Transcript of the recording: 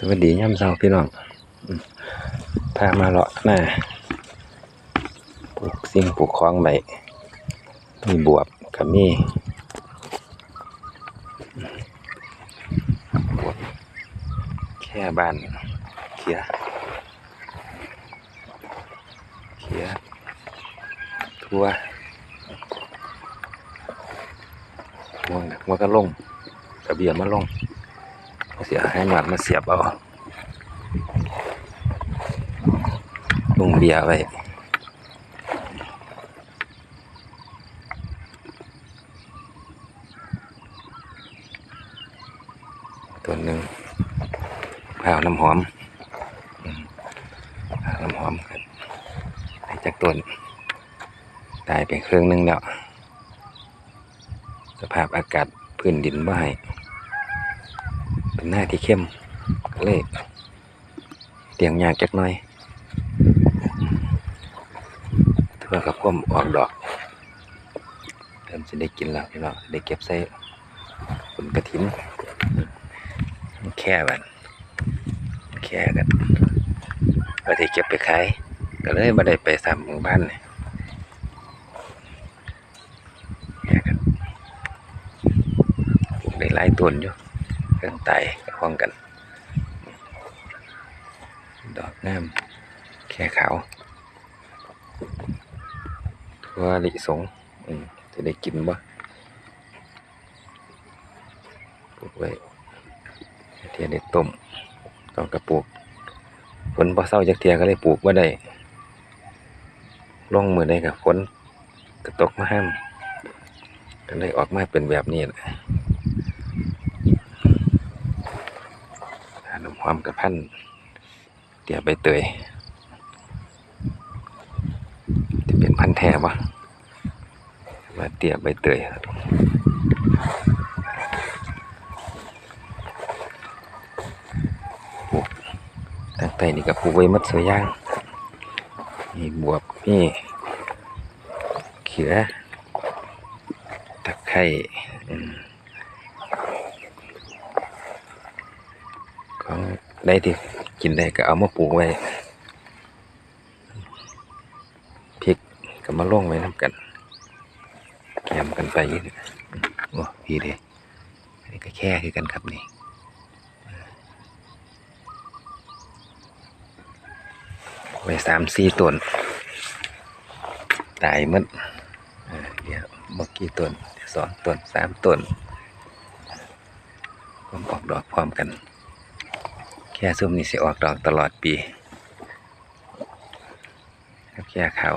สวัสดีย่ำเช้าพี่น้องพามาเลาะหน้าปลูกสิ่งปลูกของใบมีบวบกับมีบวบแค่บานเขียเขียทั่วม่วงม่วงก็ลงกระเบียมาลง เสียให้หมัดมาเสียบเอาลงเบียร์ไว้ตัวหนึ่งข้าวน้ำหอมข้าวน้ำหอมครับจากต้นตายไปเครื่องหนึงแล้ว สภาพอากาศพื้นดินบ่ให้ หน้าที่เข้มเลยเตียงยากจักหน่อยทั่วกับพ่มออกดอกเริ่มจะได้กินแล้วพี่น้องได้เก็บใส่ผลกระถินแค่บันแค่กันก็ได้เก็บไปขายก็เลยมาได้ไปทำหมู่บ้านนี่แค่กันปลูกได้หลายต้นอยู่ เครื่องไตกับห้องกัน ดอกน้ำแค่ขาวทั่วลิสงจะได้กินบ่ปลูกไว้เทียได้ต้มต้องกระปลูกฝนพอเศร้าจากเทียก็เลยปลูกว่าได้ลงมือได้กับฝนกระตกมาห้ามก็เลยออกมาเป็นแบบนี้แหละ ขนม ความกระพันเตี๋ยวใบเตยจะเป็นพันแท้ปะว่าเตี๋ยใบเตยครับปลูกตั้งแต่นี่ก็ปลูกไว้มัดเสือย่างมีบวบมีเขียตะไคร้อืม ของได้ที่กินได้ก็เอามาปลูกไว้พริกก็มาลงไว้น้ำกันแกมกันไปอีกโอ้พี่เด้นนี้ก็แค่คือกันครับนี่ไว้สามสี่ต้นตายมันเดี๋ยวเมื่อกี้ต้นสองต้นสามต้นพร้อมออกดอกพร้อมกัน แค่ซุ่มนี่สิออกดอกตลอดปี ครับแค่เขา